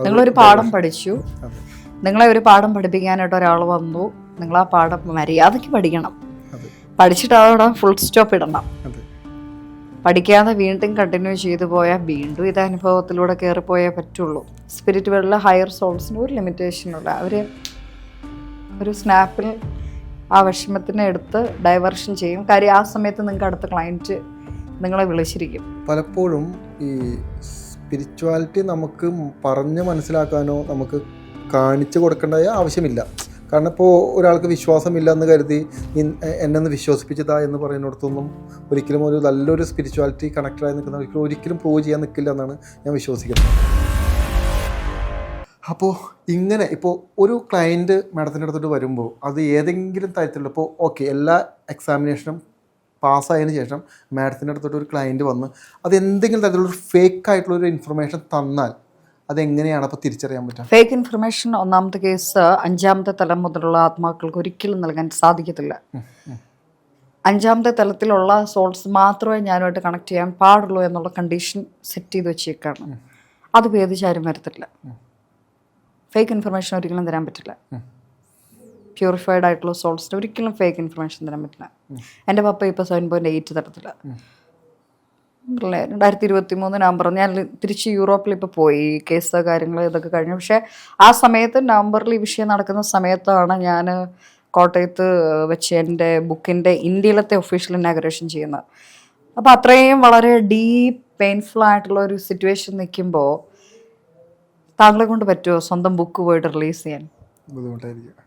നിങ്ങളൊരു പാഠം പഠിച്ചു. നിങ്ങളെ ഒരു പാഠം പഠിപ്പിക്കാനായിട്ട് ഒരാൾ വന്നു. നിങ്ങൾ ആ പാഠം മര്യാദയ്ക്ക് പഠിക്കണം. പഠിച്ചിട്ട് അതോടെ ഫുൾ സ്റ്റോപ്പ് ഇടണം. പഠിക്കാതെ വീണ്ടും കണ്ടിന്യൂ ചെയ്തു പോയാൽ വീണ്ടും ഇത് അനുഭവത്തിലൂടെ കയറിപ്പോയേ പറ്റുള്ളൂ. സ്പിരിറ്റുകളിലെ ഹയർ സോൾസിന് ഒരു ലിമിറ്റേഷനുള്ള അവർ ഒരു സ്നാപ്പിൽ ആ വിഷമത്തിനെ എടുത്ത് ഡൈവേർഷൻ ചെയ്യും. കാര്യം ആ സമയത്ത് നിങ്ങൾക്ക് അടുത്ത ക്ലയന്റ് നിങ്ങളെ വിളിച്ചിരിക്കും. പലപ്പോഴും ഈ സ്പിരിച്വാലിറ്റി നമുക്ക് പറഞ്ഞ് മനസ്സിലാക്കാനോ നമുക്ക് കാണിച്ചു കൊടുക്കേണ്ട ആവശ്യമില്ല. കാരണം ഇപ്പോൾ ഒരാൾക്ക് വിശ്വാസമില്ല എന്ന് കരുതി എന്നെന്ന് വിശ്വസിപ്പിച്ചതാ എന്ന് പറയുന്നിടത്തൊന്നും ഒരിക്കലും ഒരു നല്ലൊരു സ്പിരിച്വാലിറ്റി കണക്റ്റഡായി നിൽക്കുന്ന ഒരിക്കലും ഒരിക്കലും പ്രൂവ് ചെയ്യാൻ നിൽക്കില്ല എന്നാണ് ഞാൻ വിശ്വസിക്കുന്നത്. അപ്പോൾ ഇങ്ങനെ ഇപ്പോൾ ഒരു ക്ലയന്റ് മാഡത്തിന്റെ അടുത്തോട്ട് വരുമ്പോൾ അത് ഏതെങ്കിലും തരത്തിലുള്ള ഇപ്പോൾ ഓക്കെ എല്ലാ എക്സാമിനേഷനും പാസ്സായതിനു ശേഷം മാഡത്തിന്റെ അടുത്തോട്ട് ഒരു ക്ലയന്റ് വന്ന് അത് എന്തെങ്കിലും തരത്തിലുള്ള ഒരു ഫേക്ക് ആയിട്ടുള്ള ഒരു ഇൻഫർമേഷൻ തന്നാൽ അതെങ്ങനെയാണ് അപ്പോൾ തിരിച്ചറിയാൻ പറ്റുക? ഫേക്ക് ഇൻഫർമേഷൻ ഒന്നാമത്തെ കേസ് അഞ്ചാമത്തെ തലം മുതലുള്ള ആത്മാക്കൾക്ക് ഒരിക്കലും നൽകാൻ സാധിക്കത്തില്ല. അഞ്ചാമത്തെ തലത്തിലുള്ള സോൾസ് മാത്രമേ ഞാനുമായിട്ട് കണക്ട് ചെയ്യാൻ പാടുള്ളൂ എന്നുള്ള കണ്ടീഷൻ സെറ്റ് ചെയ്ത് വെച്ചേക്കാണ്. അത് ഭേദിച്ചാരും വരത്തില്ല. ഫേക്ക് ഇൻഫർമേഷൻ ഒരിക്കലും തരാൻ പറ്റില്ല. പ്യൂരിഫൈഡ് ആയിട്ടുള്ള സോൾസിന് ഒരിക്കലും ഫേക്ക് ഇൻഫർമേഷൻ തരാൻ പറ്റില്ല. എന്റെ പപ്പ ഇപ്പോൾ സെവൻ പോയിന്റ് എയ്റ്റ് തരത്തില്ല. രണ്ടായിരത്തി ഇരുപത്തി മൂന്ന് നവംബർ ഞാൻ തിരിച്ച് യൂറോപ്പിൽ ഇപ്പോൾ പോയി കേസ് കാര്യങ്ങൾ ഇതൊക്കെ കഴിഞ്ഞു. പക്ഷേ ആ സമയത്ത് നവംബറിൽ ഈ വിഷയം നടക്കുന്ന സമയത്താണ് ഞാൻ കോട്ടയത്ത് വെച്ച് എന്റെ ബുക്കിന്റെ ഇന്ത്യയിലത്തെ ഒഫീഷ്യൽ ഇനാഗ്രേഷൻ ചെയ്യുന്നത്. അപ്പോൾ അത്രയും വളരെ ഡീപ്പ് പെയിൻഫുൾ ആയിട്ടുള്ള ഒരു സിറ്റുവേഷൻ നിൽക്കുമ്പോൾ താങ്കളെ കൊണ്ട് പറ്റുമോ സ്വന്തം ബുക്ക് പോയിട്ട് റിലീസ് ചെയ്യാൻ? ബുദ്ധിമുട്ടായിരിക്കും.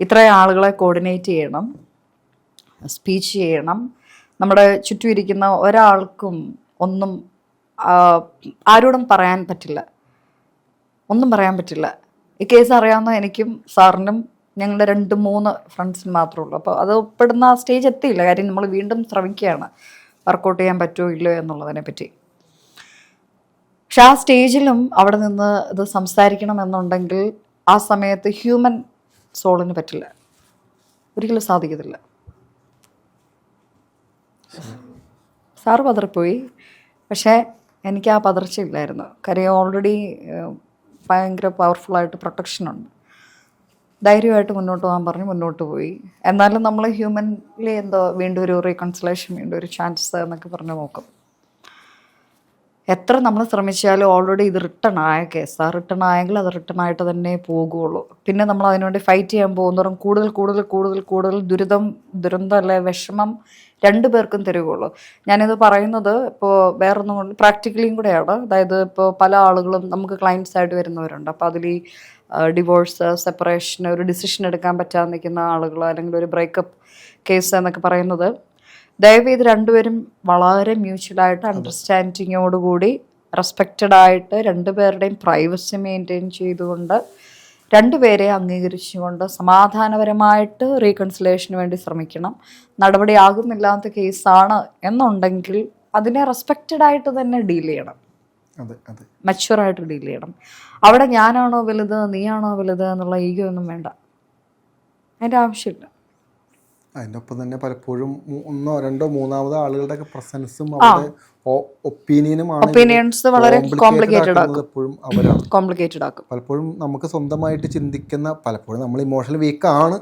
ഇത്രയും ആളുകളെ കോർഡിനേറ്റ് ചെയ്യണം സ്പീച്ച് ചെയ്യണം. നമ്മുടെ ചുറ്റും ഇരിക്കുന്ന ഒരാൾക്കും ഒന്നും ആരോടും പറയാൻ പറ്റില്ല. ഒന്നും പറയാൻ പറ്റില്ല. ഈ കേസ് അറിയാവുന്ന എനിക്കും സാറിനും ഞങ്ങളുടെ രണ്ട് മൂന്ന് ഫ്രണ്ട്സിന് മാത്രമേ ഉള്ളൂ. അപ്പോൾ അത് ഉൾപ്പെടുന്ന ആ സ്റ്റേജ് എത്തിയില്ല. കാര്യം നമ്മൾ വീണ്ടും ശ്രമിക്കുകയാണ്. വർക്കൗട്ട് ചെയ്യാൻ പറ്റുമോ ഇല്ലയോ എന്നുള്ളതിനെ പറ്റി. പക്ഷെ ആ സ്റ്റേജിലും അവിടെ നിന്ന് ഇത് സംസാരിക്കണം എന്നുണ്ടെങ്കിൽ ആ സമയത്ത് ഹ്യൂമൻ സോളിന് പറ്റില്ല. ഒരിക്കലും സാധിക്കത്തില്ല. സാറ് പതറിപ്പോയി. പക്ഷേ എനിക്ക് ആ പതർച്ചയില്ലായിരുന്നു കാര്യം ഓൾറെഡി ഭയങ്കര പവർഫുള്ളായിട്ട് പ്രൊട്ടക്ഷനുണ്ട് ധൈര്യമായിട്ട് മുന്നോട്ട് പോകാൻ പറഞ്ഞ് മുന്നോട്ട് പോയി. എന്നാലും നമ്മൾ ഹ്യൂമൻലി എന്തോ വീണ്ടും ഒരു റീകൺസിലേഷൻ വീണ്ടും ഒരു ചാൻസ് എന്നൊക്കെ പറഞ്ഞ് നോക്കും. എത്ര നമ്മൾ ശ്രമിച്ചാലും ഓൾറെഡി ഇത് റിട്ടേൺ ആയ കേസാണ് റിട്ടേൺ ആയെങ്കിൽ അത് റിട്ടേൺ ആയിട്ട് തന്നെ പോകുകയുള്ളൂ പിന്നെ നമ്മൾ അതിനുവേണ്ടി ഫൈറ്റ് ചെയ്യാൻ പോകുന്നതോറും കൂടുതൽ കൂടുതൽ കൂടുതൽ കൂടുതൽ ദുരിതം ദുരന്തം അല്ലെ വിഷമം രണ്ടു പേർക്കും തരികയുള്ളൂ. ഞാനിത് പറയുന്നത് ഇപ്പോൾ വേറൊന്നും കൊണ്ട് പ്രാക്ടിക്കലിയും കൂടെയാണ്. അതായത് ഇപ്പോൾ പല ആളുകളും നമുക്ക് ക്ലയൻസ് ആയിട്ട് വരുന്നവരുണ്ട്. അപ്പോൾ അതിൽ ഈ ഡിവോഴ്സ് സെപ്പറേഷൻ ഒരു ഡിസിഷൻ എടുക്കാൻ പറ്റാതെ നിൽക്കുന്ന ആളുകൾ അല്ലെങ്കിൽ ഒരു ബ്രേക്കപ്പ് കേസ് എന്നൊക്കെ പറയുന്നത് ദയവ് ഇത് രണ്ടുപേരും വളരെ മ്യൂച്വലായിട്ട് അണ്ടർസ്റ്റാൻഡിങ്ങോടുകൂടി റെസ്പെക്റ്റഡ് ആയിട്ട് രണ്ടുപേരുടെയും പ്രൈവസി മെയിന്റെയിൻ ചെയ്തുകൊണ്ട് രണ്ടുപേരെ അംഗീകരിച്ചുകൊണ്ട് സമാധാനപരമായിട്ട് റീകൺസിലേഷന് വേണ്ടി ശ്രമിക്കണം. നടപടിയാകുന്നില്ലാത്ത കേസാണ് എന്നുണ്ടെങ്കിൽ അതിനെ റെസ്പെക്റ്റഡ് ആയിട്ട് തന്നെ ഡീൽ ചെയ്യണം. മച്ചുവറായിട്ട് ഡീൽ ചെയ്യണം. അവിടെ ഞാനാണോ വലുത് നീയാണോ വലുത് എന്നുള്ള ഈഗോ ഒന്നും വേണ്ട. അതിന്റെ ആവശ്യമില്ല. അതിന്റെ ഒപ്പം തന്നെ പലപ്പോഴും ഒന്നോ രണ്ടോ മൂന്നാമതോ ആളുകളുടെ ഒക്കെ പ്രസൻസും അവരുടെ ഒപ്പീനിയനുമാണ് ഒപ്പീനിയൻസ് വളരെ കോംപ്ലിക്കേറ്റഡ് ആക്കും. എപ്പോഴും അവരാണ്. കോംപ്ലിക്കേറ്റഡ് ആക്കും. പലപ്പോഴും നമുക്ക് സ്വന്തമായിട്ട് ചിന്തിക്കുന്ന പലപ്പോഴും നമ്മൾ ഇമോഷണൽ വീക്ക് ആണ്.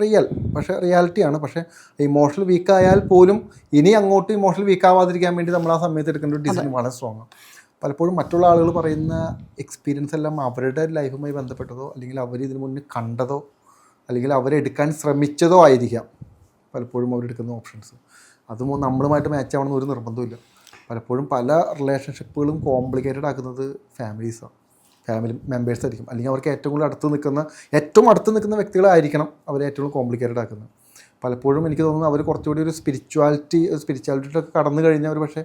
റിയൽ പക്ഷേ റിയാലിറ്റിയാണ് പക്ഷേ ഇമോഷണൽ വീക്ക് ആയാൽ പോലും ഇനി അങ്ങോട്ട് ഇമോഷണൽ വീക്ക് ആവാതിരിക്കാൻ വേണ്ടി നമ്മൾ ആ സമയത്ത് എടുക്കേണ്ട ഒരു ഡിസിഷൻ വളരെ സ്ട്രോങ് ആണ്. പലപ്പോഴും മറ്റുള്ള ആളുകൾ പറയുന്ന എക്സ്പീരിയൻസ് എല്ലാം അവരുടെ ലൈഫുമായി ബന്ധപ്പെട്ടതോ അല്ലെങ്കിൽ അവർ ഇതിനു മുന്നേ കണ്ടതോ അല്ലെങ്കിൽ അവരെടുക്കാൻ ശ്രമിച്ചതോ ആയിരിക്കാം. പലപ്പോഴും അവരെടുക്കുന്ന ഓപ്ഷൻസ്. അതും നമ്മളുമായിട്ട് മാച്ച് ആവണമെന്ന് ഒരു നിർബന്ധമില്ല പലപ്പോഴും പല റിലേഷൻഷിപ്പുകളും കോംപ്ലിക്കേറ്റഡ് ആക്കുന്നത് ഫാമിലീസാണ് ഫാമിലി മെമ്പേഴ്സ് ആയിരിക്കും. അല്ലെങ്കിൽ അവർക്ക് ഏറ്റവും കൂടുതൽ അടുത്ത് നിൽക്കുന്ന ഏറ്റവും അടുത്ത് നിൽക്കുന്ന വ്യക്തികളായിരിക്കണം അവരെ ഏറ്റവും കോംപ്ലിക്കേറ്റഡ് ആക്കുന്നത്. പലപ്പോഴും എനിക്ക് തോന്നുന്നു അവർ കുറച്ചുകൂടി ഒരു സ്പിരിച്വാലിറ്റി സ്പിരിച്വാലിറ്റിയിലൊക്കെ കടന്നു കഴിഞ്ഞാൽ ഒരു പക്ഷേ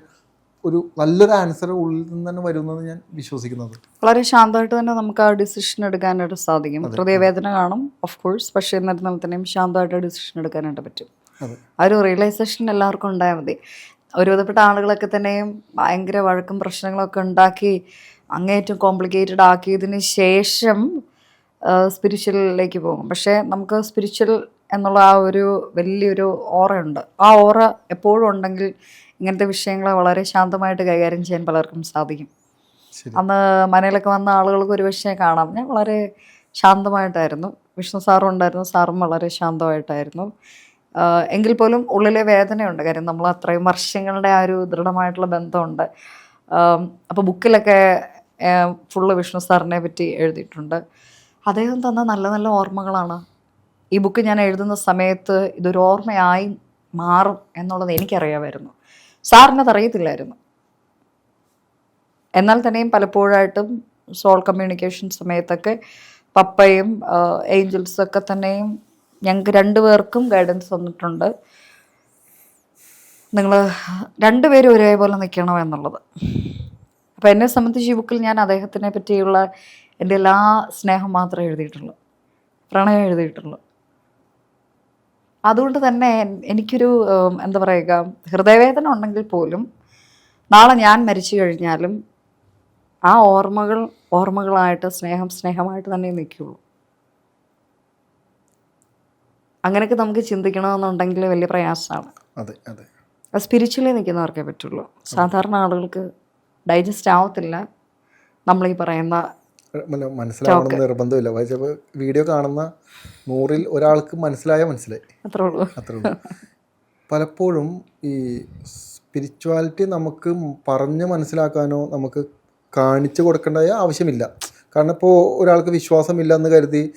ഒരു നല്ലൊരു ആൻസർ ഉള്ളിൽ നിന്ന് തന്നെ വരുന്നത് ഞാൻ വിശ്വസിക്കുന്നത്. വളരെ ശാന്തമായിട്ട് തന്നെ നമുക്ക് ആ ഡിസിഷൻ എടുക്കാനായിട്ട് സാധിക്കും. ഹൃദയവേദന കാണും ഓഫ് കോഴ്സ് പക്ഷേ എന്നിരുന്നാൽ തന്നെയും ശാന്തമായിട്ട് ഡിസിഷൻ എടുക്കാനായിട്ട് പറ്റും. ആ ഒരു റിയലൈസേഷൻ എല്ലാവർക്കും ഉണ്ടായാൽ മതി. ഒരുവിധപ്പെട്ട ആളുകളൊക്കെ തന്നെയും ഭയങ്കര വഴക്കും പ്രശ്നങ്ങളൊക്കെ ഉണ്ടാക്കി അങ്ങേറ്റം കോംപ്ലിക്കേറ്റഡ് ആക്കിയതിന് ശേഷം സ്പിരിച്വലിലേക്ക് പോകും. പക്ഷേ നമുക്ക് സ്പിരിച്വൽ എന്നുള്ള ആ ഒരു വലിയൊരു ഓറയുണ്ട്. ആ ഓറ എപ്പോഴും ഉണ്ടെങ്കിൽ ഇങ്ങനത്തെ വിഷയങ്ങളെ വളരെ ശാന്തമായിട്ട് കൈകാര്യം ചെയ്യാൻ പലർക്കും സാധിക്കും. അന്ന് മനയിലൊക്കെ വന്ന ആളുകൾക്ക് ഒരു വിഷയം കാണാം. ഞാൻ വളരെ ശാന്തമായിട്ടായിരുന്നു. വിഷ്ണു സാറും ഉണ്ടായിരുന്നു. സാറും വളരെ ശാന്തമായിട്ടായിരുന്നു. എങ്കിൽ പോലും ഉള്ളിലെ വേദനയുണ്ട്. കാര്യം നമ്മൾ അത്രയും വർഷങ്ങളുടെ ആ ഒരു ദൃഢമായിട്ടുള്ള ബന്ധമുണ്ട്. അപ്പോൾ ബുക്കിലൊക്കെ ഫുള്ള് വിഷ്ണു സാറിനെ പറ്റി എഴുതിയിട്ടുണ്ട്. അദ്ദേഹം തന്ന നല്ല നല്ല ഓർമ്മകളാണ്. ഈ ബുക്ക് ഞാൻ എഴുതുന്ന സമയത്ത് ഇതൊരു ഓർമ്മയായി മാറും എന്നുള്ളത് എനിക്കറിയാമായിരുന്നു. സാറിനത് അറിയത്തില്ലായിരുന്നു എന്നാൽ തന്നെയും പലപ്പോഴായിട്ടും സോൾ കമ്മ്യൂണിക്കേഷൻ സമയത്തൊക്കെ പപ്പയും ഏഞ്ചൽസൊക്കെ തന്നെയും ഞങ്ങൾക്ക് രണ്ടുപേർക്കും ഗൈഡൻസ് തന്നിട്ടുണ്ട്. നിങ്ങൾ രണ്ടുപേരും ഒരേപോലെ നിൽക്കണം എന്നുള്ളത്. അപ്പോൾ എന്നെ സംബന്ധിച്ച് ഈ ബുക്കിൽ ഞാൻ അദ്ദേഹത്തിനെ പറ്റിയുള്ള എന്റെ എല്ലാ സ്നേഹം മാത്രമേ എഴുതിയിട്ടുള്ളൂ. പ്രണയം എഴുതിയിട്ടുള്ളൂ. അതുകൊണ്ട് തന്നെ എനിക്കൊരു എന്താ പറയുക ഹൃദയവേദന ഉണ്ടെങ്കിൽ പോലും നാളെ ഞാൻ മരിച്ചു കഴിഞ്ഞാലും ആ ഓർമ്മകൾ ഓർമ്മകളായിട്ട് സ്നേഹം സ്നേഹമായിട്ട് തന്നെ നിൽക്കുകയുള്ളൂ അങ്ങനെയൊക്കെ നമുക്ക് ചിന്തിക്കണമെന്നുണ്ടെങ്കിൽ വലിയ പ്രയാസമാണ്. അതെ അതെ. സ്പിരിച്വലി നിൽക്കുന്നവർക്കേ പറ്റുള്ളൂ. സാധാരണ ആളുകൾക്ക് ഡൈജസ്റ്റ് ആവത്തില്ല. നമ്മൾ ഈ പറയുന്ന മനസ്സിലാവണം നിർബന്ധമില്ല. വായിച്ചപ്പോൾ വീഡിയോ കാണുന്ന നൂറിൽ ഒരാൾക്ക് മനസ്സിലായാൽ മനസ്സിലായി. അത്രേ ഉള്ളൂ. പലപ്പോഴും ഈ സ്പിരിച്വാലിറ്റി നമുക്ക് പറഞ്ഞ് മനസ്സിലാക്കാനോ നമുക്ക് കാണിച്ചു കൊടുക്കേണ്ട ആവശ്യമില്ല. കാരണം ഇപ്പോൾ ഒരാൾക്ക് വിശ്വാസമില്ല എന്ന് കരുതി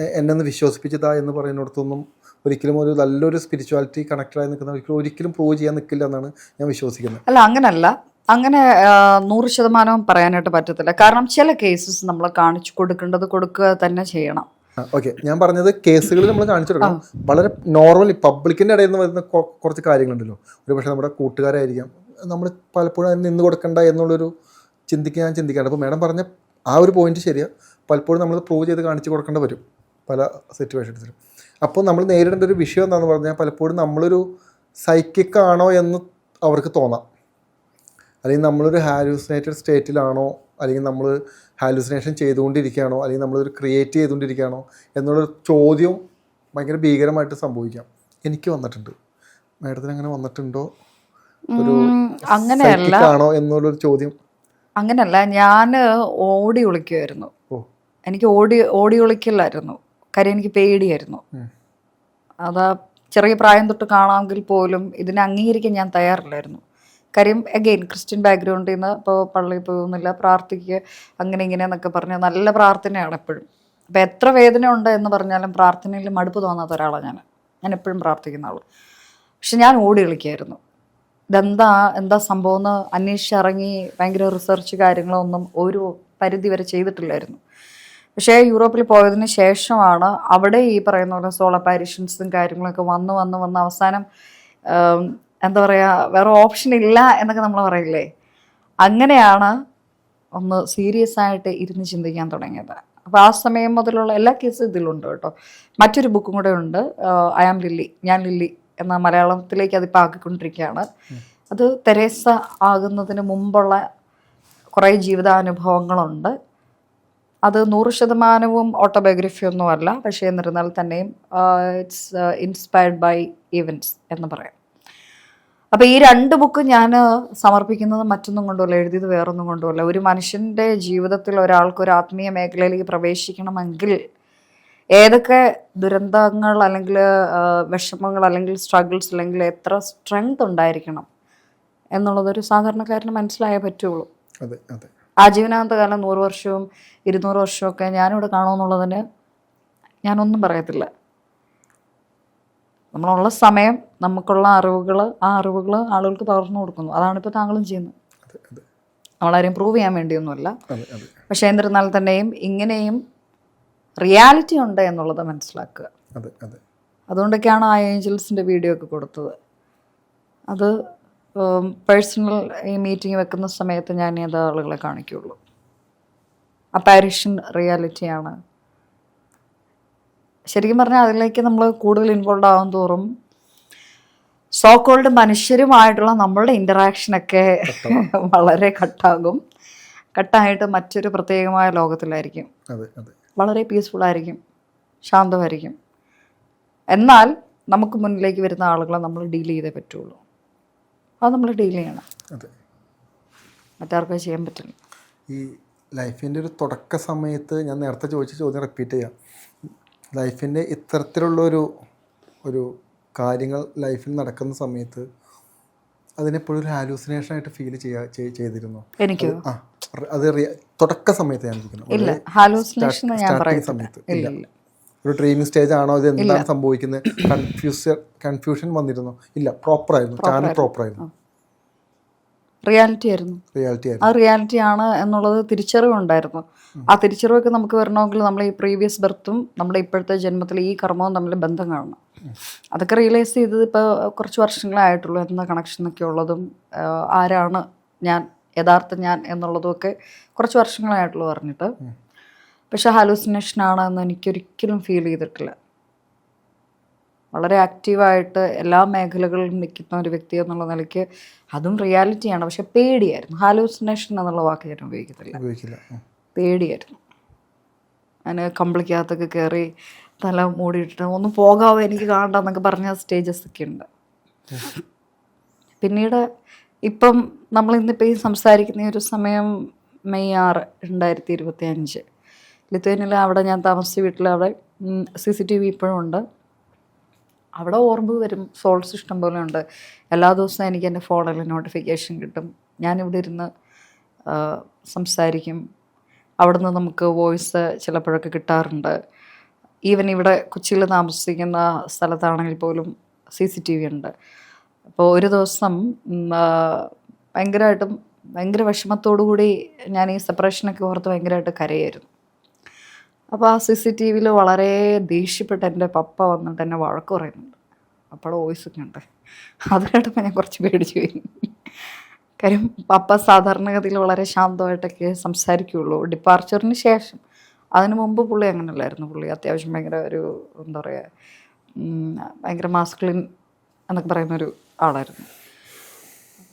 എന്നെ വിശ്വസിപ്പിച്ചതാ എന്ന് പറയുന്നിടത്തൊന്നും ഒരിക്കലും ഒരു നല്ലൊരു സ്പിരിച്വാലിറ്റി കണക്റ്റഡായി നിൽക്കുന്ന ഒരിക്കലും ഒരിക്കലും പ്രൂവ് ചെയ്യാൻ നിൽക്കില്ല എന്നാണ് ഞാൻ വിശ്വസിക്കുന്നത്. അല്ല അങ്ങനല്ല. അങ്ങനെ നൂറ് ശതമാനവും പറയാനായിട്ട് പറ്റത്തില്ല. കാരണം ചില കേസസ് നമ്മൾ കാണിച്ചു കൊടുക്കേണ്ടത് കൊടുക്കുക തന്നെ ചെയ്യണം. ഓക്കെ. ഞാൻ പറഞ്ഞത് കേസുകൾ നമ്മൾ കാണിച്ചു കൊടുക്കണം. വളരെ നോർമലി പബ്ലിക്കിന്റെ ഇടയിൽ നിന്ന് വരുന്ന കുറച്ച് കാര്യങ്ങളുണ്ടല്ലോ. ഒരു പക്ഷേ നമ്മുടെ കൂട്ടുകാരായിരിക്കാം. നമ്മൾ പലപ്പോഴും അതിന് നിന്ന് കൊടുക്കണ്ട എന്നുള്ളൊരു ചിന്തിക്കാൻ ഞാൻ ചിന്തിക്കാണ്ട് അപ്പോൾ മാഡം പറഞ്ഞ ആ ഒരു പോയിന്റ് ശരിയാ. പലപ്പോഴും നമ്മൾ പ്രൂവ് ചെയ്ത് കാണിച്ചു കൊടുക്കേണ്ടി വരും പല സിറ്റുവേഷൻസിലും അപ്പോൾ നമ്മൾ നേരിടേണ്ട ഒരു വിഷയം എന്താണെന്ന് പറഞ്ഞാൽ പലപ്പോഴും നമ്മളൊരു സൈക്കിക് ആണോ എന്ന് അവർക്ക് തോന്നാം. അല്ലെങ്കിൽ നമ്മളൊരു ഹാലൂസിനേറ്റഡ് സ്റ്റേറ്റിലാണോ അല്ലെങ്കിൽ നമ്മൾ ഹാലൂസിനേഷൻ ചെയ്തുകൊണ്ടിരിക്കുകയാണോ? അല്ലെങ്കിൽ നമ്മളൊരു ക്രിയേറ്റ് ചെയ്തുകൊണ്ടിരിക്കുകയാണോ? എന്നുള്ളൊരു ചോദ്യം ഭയങ്കര ഭീകരമായിട്ട് സംഭവിക്കാം. എനിക്ക് വന്നിട്ടുണ്ട്. മാഡത്തിന് അങ്ങനെ വന്നിട്ടുണ്ടോ? ഒരു അങ്ങനെയല്ല. ആണോ എന്നുള്ളൊരു ചോദ്യം. അങ്ങനല്ല ഞാൻ ഓടി ഒളിക്കുമായിരുന്നു എനിക്ക് ഓടി ഓടി ഒളിക്കലായിരുന്നു. കാര്യം എനിക്ക് പേടിയായിരുന്നു. അതാ ചെറിയ പ്രായം തൊട്ട് കാണാമെങ്കിൽ പോലും ഇതിനെ അംഗീകരിക്കാൻ ഞാൻ തയ്യാറില്ലായിരുന്നു. കാര്യം അഗെയിൻ ക്രിസ്ത്യൻ ബാക്ക്ഗ്രൗണ്ടിൽ നിന്ന് ഇപ്പോൾ പള്ളിയിൽ പോകുന്നില്ല പ്രാർത്ഥിക്കുക അങ്ങനെ ഇങ്ങനെ എന്നൊക്കെ നല്ല പ്രാർത്ഥനയാണ് എപ്പോഴും. അപ്പം എത്ര വേദന ഉണ്ട് എന്ന് പറഞ്ഞാലും പ്രാർത്ഥനയിൽ മടുപ്പ് തോന്നാത്ത ഒരാളാണ് ഞാൻ. ഞാൻ എപ്പോഴും പ്രാർത്ഥിക്കുന്ന ആൾ പക്ഷെ ഞാൻ ഓടി കളിക്കായിരുന്നു. ഇതെന്താ എന്താ സംഭവം എന്ന് അന്വേഷിച്ചിറങ്ങി ഭയങ്കര റിസർച്ച് കാര്യങ്ങളൊന്നും ഒരു പരിധി വരെ ചെയ്തിട്ടില്ലായിരുന്നു. പക്ഷേ യൂറോപ്പിൽ പോയതിന് ശേഷമാണ് അവിടെ ഈ പറയുന്ന പോലെ സോള പാരിഷൻസും കാര്യങ്ങളൊക്കെ വന്ന് വന്ന് വന്ന് അവസാനം എന്താ പറയുക വേറെ ഓപ്ഷൻ ഇല്ല എന്നൊക്കെ നമ്മൾ പറയില്ലേ? അങ്ങനെയാണ് ഒന്ന് സീരിയസ് ആയിട്ട് ഇരുന്ന് ചിന്തിക്കാൻ തുടങ്ങിയത്. അപ്പോൾ ആ സമയം മുതലുള്ള എല്ലാ കേസും ഇതിലുണ്ട് കേട്ടോ. മറ്റൊരു ബുക്കും കൂടെ ഉണ്ട് ഐ ആം ലില്ലി ഞാൻ ലില്ലി എന്ന മലയാളത്തിലേക്ക് അതിപ്പോൾ ആക്കിക്കൊണ്ടിരിക്കുകയാണ്. അത് തെരേസ ആകുന്നതിന് മുമ്പുള്ള കുറേ ജീവിതാനുഭവങ്ങളുണ്ട്. അത് നൂറ് ശതമാനവും ഓട്ടോബയോഗ്രഫി ഒന്നും അല്ല പക്ഷേ എന്നിരുന്നാൽ തന്നെയും ഇറ്റ്സ് ഇൻസ്പയർഡ് ബൈ ഇവൻസ് എന്ന് പറയാം. അപ്പോൾ ഈ രണ്ട് ബുക്ക് ഞാൻ സമർപ്പിക്കുന്നത് മറ്റൊന്നും കൊണ്ടുമല്ല എഴുതിയത് വേറൊന്നും കൊണ്ടുമല്ല ഒരു മനുഷ്യന്റെ ജീവിതത്തിൽ ഒരാൾക്ക് ഒരു ആത്മീയ മേഖലയിലേക്ക് പ്രവേശിക്കണമെങ്കിൽ ഏതൊക്കെ ദുരന്തങ്ങൾ അല്ലെങ്കിൽ വിഷമങ്ങൾ അല്ലെങ്കിൽ സ്ട്രഗിൾസ് അല്ലെങ്കിൽ എത്ര സ്ട്രെങ്ത് ഉണ്ടായിരിക്കണം എന്നുള്ളതൊരു സാധാരണക്കാരന് മനസ്സിലായേ പറ്റുള്ളൂ. അതെ അതെ. ആജീവനാന്ത കാലം നൂറ് വർഷവും ഇരുന്നൂറ് വർഷവും ഒക്കെ ഞാനിവിടെ കാണുമെന്നുള്ളതിന് ഞാനൊന്നും പറയത്തില്ല. നമ്മളുള്ള സമയം നമുക്കുള്ള അറിവുകൾ ആ അറിവുകൾ ആളുകൾക്ക് പകർന്നു കൊടുക്കുന്നു. അതാണ് ഇപ്പോൾ താങ്കളും ചെയ്യുന്നത്. നമ്മളാരെയും പ്രൂവ് ചെയ്യാൻ വേണ്ടിയൊന്നുമല്ല. പക്ഷേ എന്നിരുന്നാൽ തന്നെയും ഇങ്ങനെയും റിയാലിറ്റി ഉണ്ട് എന്നുള്ളത് മനസ്സിലാക്കുക. അതെ അതെ. അതുകൊണ്ടൊക്കെയാണ് ആ ഏഞ്ചൽസിന്റെ വീഡിയോ ഒക്കെ കൊടുത്തത്. അത് പേഴ്സണൽ ഈ മീറ്റിംഗ് വെക്കുന്ന സമയത്ത് ഞാൻ അത് ആളുകളെ കാണിക്കുകയുള്ളൂ. അപ്പാരിഷൻ റിയാലിറ്റിയാണ് ശരിക്കും പറഞ്ഞാൽ അതിലേക്ക് നമ്മൾ കൂടുതൽ ഇൻവോൾവ് ആകും തോറും സോ കോൾഡ് മനുഷ്യരുമായിട്ടുള്ള നമ്മളുടെ ഇന്ററാക്ഷനൊക്കെ വളരെ കട്ടാകും. കട്ടായിട്ട് മറ്റൊരു പ്രത്യേകമായ ലോകത്തിലായിരിക്കും. വളരെ പീസ്ഫുൾ ആയിരിക്കും. ശാന്തമായിരിക്കും. എന്നാൽ നമുക്ക് മുന്നിലേക്ക് വരുന്ന ആളുകളെ നമ്മൾ ഡീൽ ചെയ്തേ പറ്റുള്ളൂ. അത് നമ്മൾ ഡീൽ ചെയ്യണം. മറ്റാർക്കും ചെയ്യാൻ പറ്റില്ല. ഈ ലൈഫിന്റെ ഒരു തുടക്ക സമയത്ത് ഞാൻ നേരത്തെ ചോദിച്ച ചോദ്യം റിപ്പീറ്റ് ചെയ്യാം. ലൈഫിന്റെ ഇത്തരത്തിലുള്ളൊരു ഒരു കാര്യങ്ങൾ ലൈഫിൽ നടക്കുന്ന സമയത്ത് അതിനെപ്പോഴും ഒരു ഹാലൂസിനേഷൻ ആയിട്ട് ഫീൽ ചെയ്യാ ചെയ്തിരുന്നു. എനിക്ക്? ആ അത് തുടക്ക സമയത്ത് ഞാൻ സ്റ്റാർട്ടിങ് സമയത്ത്. ഇല്ല. ഒരു ട്രെയിനിങ് സ്റ്റേജ് ആണോ ഇത് എന്താണ് സംഭവിക്കുന്നത്? കൺഫ്യൂസ് കൺഫ്യൂഷൻ വന്നിരുന്നു. ഇല്ല പ്രോപ്പർ ആയിരുന്നു. ചാനൽ പ്രോപ്പർ ആയിരുന്നു. റിയാലിറ്റി ആയിരുന്നു. റിയാലിറ്റി ആ റിയാലിറ്റി ആണ് എന്നുള്ളത് തിരിച്ചറിവുണ്ടായിരുന്നു ആ തിരിച്ചറിവൊക്കെ നമുക്ക് വരണമെങ്കിൽ നമ്മൾ ഈ പ്രീവിയസ് ബർത്തും നമ്മുടെ ഇപ്പോഴത്തെ ജന്മത്തിലെ ഈ കർമ്മവും തമ്മിൽ ബന്ധം കാണണം. അതൊക്കെ റിയലൈസ് ചെയ്തത് ഇപ്പോൾ കുറച്ച് വർഷങ്ങളായിട്ടുള്ളൂ എന്താ എന്ന കണക്ഷനൊക്കെ ഉള്ളതും ആരാണ് ഞാൻ യഥാർത്ഥ ഞാൻ എന്നുള്ളതും ഒക്കെ കുറച്ച് വർഷങ്ങളായിട്ടുള്ളൂ പറഞ്ഞിട്ട്. പക്ഷെ ഹാലൂസിനേഷൻ ആണ് എന്ന് എനിക്കൊരിക്കലും ഫീൽ ചെയ്തിട്ടില്ല. വളരെ ആക്റ്റീവായിട്ട് എല്ലാ മേഖലകളിലും നിൽക്കുന്ന ഒരു വ്യക്തി എന്നുള്ള നിലയ്ക്ക് അതും റിയാലിറ്റിയാണ് പക്ഷെ പേടിയായിരുന്നു. ഹാലൂസിനേഷൻ എന്നുള്ള വാക്ക് ഞാൻ ഉപയോഗിക്കത്തില്ല. പേടിയായിരുന്നു. അതിന് കമ്പിളിക്കകത്തൊക്കെ കയറി തല മൂടിയിട്ടിട്ട് ഒന്നും പോകാവോ എനിക്ക് കാണണ്ട എന്നൊക്കെ പറഞ്ഞ സ്റ്റേജസ് ഒക്കെ ഉണ്ട്. പിന്നീട് ഇപ്പം നമ്മൾ ഇന്നിപ്പോൾ ഈ സംസാരിക്കുന്ന ഒരു സമയം മെയ് ആറ് രണ്ടായിരത്തി ഇരുപത്തി അഞ്ച് ലിത്വേനിൽ അവിടെ ഞാൻ താമസിച്ച വീട്ടിൽ അവിടെ സി സി ടി വി ഇപ്പോഴും ഉണ്ട്. അവിടെ ഓർമ്മ വരും. സോൾസ് ഇഷ്ടം പോലെ ഉണ്ട്. എല്ലാ ദിവസവും എനിക്ക് എന്റെ ഫോണിൽ നോട്ടിഫിക്കേഷൻ കിട്ടും. ഞാനിവിടെ ഇരുന്ന് സംസാരിക്കും. അവിടെ നിന്ന് നമുക്ക് വോയിസ് ചിലപ്പോഴൊക്കെ കിട്ടാറുണ്ട്. ഈവൻ ഇവിടെ കൊച്ചിയിൽ താമസിക്കുന്ന സ്ഥലത്താണെങ്കിൽ പോലും സി സി ടി വി ഉണ്ട്. അപ്പോൾ ഒരു ദിവസം ഭയങ്കരമായിട്ടും ഭയങ്കര വിഷമത്തോടു കൂടി ഞാൻ ഈ സെപ്പറേഷനൊക്കെ ഓർത്ത് ഭയങ്കരമായിട്ട് കരയായിരുന്നു. അപ്പോൾ ആ സി സി ടി വിയിൽ വളരെ ദേഷ്യപ്പെട്ട് എന്റെ പപ്പ വന്നിട്ട് എന്നെ വഴക്ക് പറയുന്നുണ്ട്. അപ്പോൾ വോയിസ് ഒക്കെ ഉണ്ട്. അത് ഞാൻ കുറച്ച് പേടിച്ചു പോയി. കാര്യം പപ്പ സാധാരണഗതിയിൽ വളരെ ശാന്തമായിട്ടൊക്കെ സംസാരിക്കുകയുള്ളൂ ഡിപ്പാർച്ചറിന് ശേഷം. അതിന് മുമ്പ് പുള്ളി അങ്ങനെയല്ലായിരുന്നു പുള്ളി അത്യാവശ്യം ഭയങ്കര ഒരു എന്താ പറയുക ഭയങ്കര മാസ്ക്ലിൻ എന്നൊക്കെ പറയുന്ന ഒരു ആളായിരുന്നു.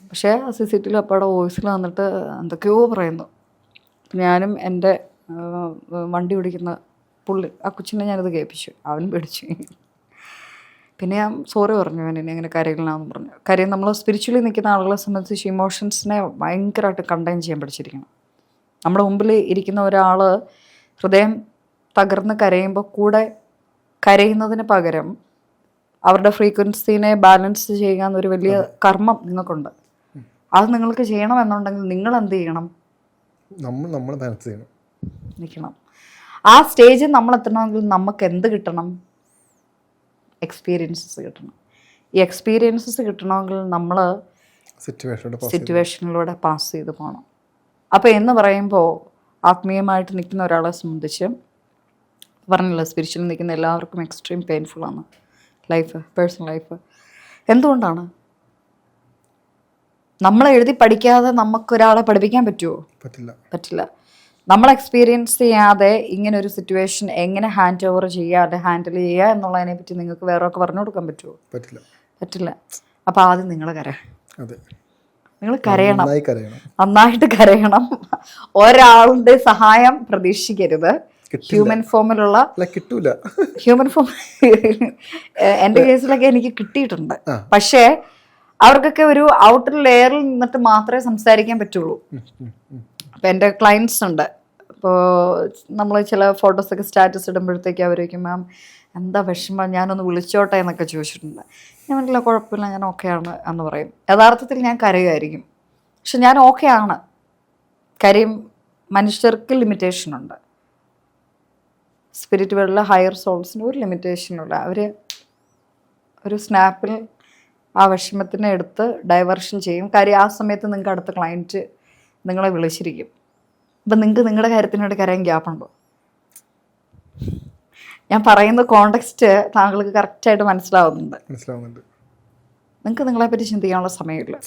പക്ഷേ ആ സി സി ടിയിൽ അപ്പയുടെ വോയിസിൽ വന്നിട്ട് എന്തൊക്കെയോ പറയുന്നു. ഞാനും എന്റെ വണ്ടി ഓടിക്കുന്ന പുള്ളി ആ കൊച്ചിനെ ഞാനത് കേൾപ്പിച്ചു. അവൻ പേടിച്ചു. പിന്നെ ഞാൻ സോറി പറഞ്ഞു അവൻ എന്നെ ഇങ്ങനെ കരയില്ലെന്ന് പറഞ്ഞു. കാര്യം നമ്മൾ സ്പിരിച്വലി നിൽക്കുന്ന ആളുകളെ സംബന്ധിച്ച് ഇമോഷൻസിനെ ഭയങ്കരമായിട്ട് കണ്ടെയ്ൻ ചെയ്യാൻ പഠിച്ചിരിക്കണം. നമ്മുടെ മുമ്പിൽ ഇരിക്കുന്ന ഒരാൾ ഹൃദയം തകർന്ന് കരയുമ്പോൾ കൂടെ കരയുന്നതിന് പകരം അവരുടെ ഫ്രീക്വൻസിനെ ബാലൻസ് ചെയ്യുക എന്നൊരു വലിയ കർമ്മം നിങ്ങൾക്കുണ്ട്. അത് നിങ്ങൾക്ക് ചെയ്യണമെന്നുണ്ടെങ്കിൽ നിങ്ങൾ എന്ത് ചെയ്യണം? നമ്മൾ നമ്മൾ ബാലൻസ് ചെയ്യണം. നിൽക്കണം. ആ സ്റ്റേജിൽ നമ്മൾ എത്തണമെങ്കിൽ നമുക്ക് എന്ത് കിട്ടണം? എക്സ്പീരിയൻസസ് കിട്ടണം. ഈ എക്സ്പീരിയൻസസ് കിട്ടണമെങ്കിൽ നമ്മൾ സിറ്റുവേഷനിലൂടെ പാസ് ചെയ്ത് പോകണം അപ്പോൾ എന്ന് പറയുമ്പോൾ ആത്മീയമായിട്ട് നിൽക്കുന്ന ഒരാളെ സംബന്ധിച്ച് പറഞ്ഞില്ല സ്പിരിച്വൽ നിൽക്കുന്ന എല്ലാവർക്കും എക്സ്ട്രീം പെയിൻഫുൾ ആണ്. ലൈഫ് പേഴ്സണൽ ലൈഫ് എന്തുകൊണ്ടാണ്? നമ്മൾ എഴുതി പഠിക്കാതെ നമുക്കൊരാളെ പഠിപ്പിക്കാൻ പറ്റുമോ പറ്റില്ല. പറ്റില്ല. നമ്മൾ എക്സ്പീരിയൻസ് ചെയ്യാതെ ഇങ്ങനെ ഒരു സിറ്റുവേഷൻ എങ്ങനെ ഹാൻഡ് ഓവർ ചെയ്യുക അല്ലെ ഹാൻഡിൽ ചെയ്യുക എന്നുള്ളതിനെ പറ്റി നിങ്ങൾക്ക് വേറെ ഒക്കെ പറഞ്ഞു കൊടുക്കാൻ പറ്റുമോ? പറ്റില്ല. പറ്റില്ല. അപ്പോൾ ആദ്യം നിങ്ങൾ കര അതെ. നിങ്ങൾ കരയണം. നന്നായി കരയണം. നന്നായിട്ട് കരയണം. ഒരാളുടെ സഹായം പ്രതീക്ഷിക്കരുത്. ഹ്യൂമൻ ഫോമിലുള്ള കിട്ടൂല. ഹ്യൂമൻ ഫോം എന്റെ കേസിലൊക്കെ എനിക്ക് കിട്ടിയിട്ടുണ്ട്. പക്ഷേ അവർക്കൊക്കെ ഒരു ഔട്ടർ ലെയറിൽ നിന്നിട്ട് മാത്രമേ സംസാരിക്കാൻ പറ്റുള്ളൂ. ഉം, ഉം, ഉം. അപ്പം എന്റെ ക്ലയൻസ് ഉണ്ട്. അപ്പോൾ നമ്മൾ ചില ഫോട്ടോസൊക്കെ സ്റ്റാറ്റസ് ഇടുമ്പോഴത്തേക്ക് അവരേക്കും മാം എന്താ വിഷമം? ഞാനൊന്ന് വിളിച്ചോട്ടെ എന്നൊക്കെ ചോദിച്ചിട്ടുണ്ട്. ഞാൻ പറഞ്ഞില്ല കുഴപ്പമില്ല ഞാൻ ഓക്കെ ആണ് എന്ന് പറയും. യഥാർത്ഥത്തിൽ ഞാൻ കരയുമായിരിക്കും. പക്ഷെ ഞാൻ ഓക്കെ ആണ്. കരയും മനുഷ്യർക്ക് ലിമിറ്റേഷൻ ഉണ്ട്. സ്പിരിറ്റ് വേൾഡിലെ ഹയർ സോൾസിന് ഒരു ലിമിറ്റേഷനുമില്ല അവർ ഒരു സ്നാപ്പിൽ ആ വിഷമത്തിനെ എടുത്ത് ഡൈവേർഷൻ ചെയ്യും. കാര്യം ആ സമയത്ത് നിങ്ങൾക്ക് അടുത്ത ക്ലയന്റ് നിങ്ങളെ വിളിച്ചിരിക്കും. അപ്പം നിങ്ങൾക്ക് നിങ്ങളുടെ കാര്യത്തിനോട് കരയാൻ ഗ്യാപ്പുണ്ടോ ഞാൻ പറയുന്ന കോണ്ടെക്സ്റ്റ് താങ്കൾക്ക് കറക്റ്റായിട്ട് മനസ്സിലാവുന്നുണ്ട്. മനസ്സിലാവുന്നുണ്ട്. നിങ്ങൾക്ക് നിങ്ങളെപ്പറ്റി ചിന്തിക്കാനുള്ള സമയമില്ല.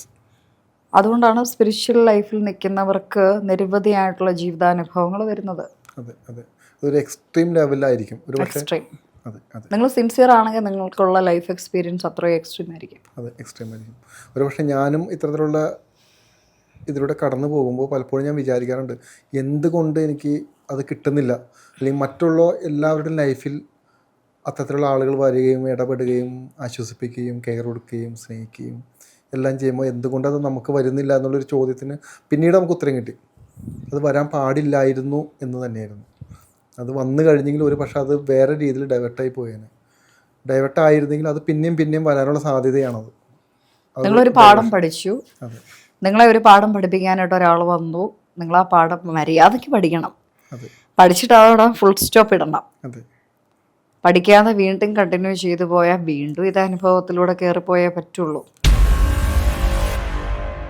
അതുകൊണ്ടാണ് സ്പിരിച്വൽ ലൈഫിൽ നിൽക്കുന്നവർക്ക് നിരവധിയായിട്ടുള്ള ജീവിതാനുഭവങ്ങൾ വരുന്നത്. അതൊരു എക്സ്ട്രീം ലെവലിലായിരിക്കും ഒരു എക്സ്ട്രീം നിങ്ങൾ സിൻസിയർ ആണെങ്കിൽ നിങ്ങൾക്കുള്ള ലൈഫ് എക്സ്പീരിയൻസ് അത്രയും എക്സ്ട്രീം ആയിരിക്കും. അതെ എക്സ്ട്രീം ആയിരിക്കും. ഒരു പക്ഷേ ഞാനും ഇത്തരത്തിലുള്ള ഇതിലൂടെ കടന്നു പോകുമ്പോൾ പലപ്പോഴും ഞാൻ വിചാരിക്കാറുണ്ട് എന്തുകൊണ്ട് എനിക്ക് അത് കിട്ടുന്നില്ല? അല്ലെങ്കിൽ മറ്റുള്ള എല്ലാവരുടെയും ലൈഫിൽ അത്തരത്തിലുള്ള ആളുകൾ വരികയും ഇടപെടുകയും ആശ്വസിപ്പിക്കുകയും കെയർ കൊടുക്കുകയും സ്നേഹിക്കുകയും എല്ലാം ചെയ്യുമ്പോൾ എന്തുകൊണ്ട് അത് നമുക്ക് വരുന്നില്ല എന്നുള്ളൊരു ചോദ്യത്തിന് പിന്നീട് നമുക്ക് ഉത്തരം കിട്ടി. അത് വരാൻ പാടില്ലായിരുന്നു എന്ന് തന്നെയായിരുന്നു. അത് വന്നു കഴിഞ്ഞെങ്കിൽ ഒരു പക്ഷേ അത് വേറെ രീതിയിൽ ഡൈവേർട്ടായി പോയേനെ. ഡൈവേർട്ടായിരുന്നെങ്കിൽ അത് പിന്നെയും പിന്നെയും വരാനുള്ള സാധ്യതയാണത്. നിങ്ങളൊരു പാഠം പഠിച്ചു. അതെ. നിങ്ങളെ ഒരു പാഠം പഠിപ്പിക്കാനായിട്ട് ഒരാൾ വന്നു. നിങ്ങൾ ആ പാഠം മര്യാദയ്ക്ക് പഠിക്കണം. പഠിച്ചിട്ട് അതോടെ ഫുൾ സ്റ്റോപ്പ് ഇടണം. പഠിക്കാതെ വീണ്ടും കണ്ടിന്യൂ ചെയ്തു പോയാൽ വീണ്ടും ഇത് അനുഭവത്തിലൂടെ കയറിപ്പോയേ പറ്റുള്ളൂ.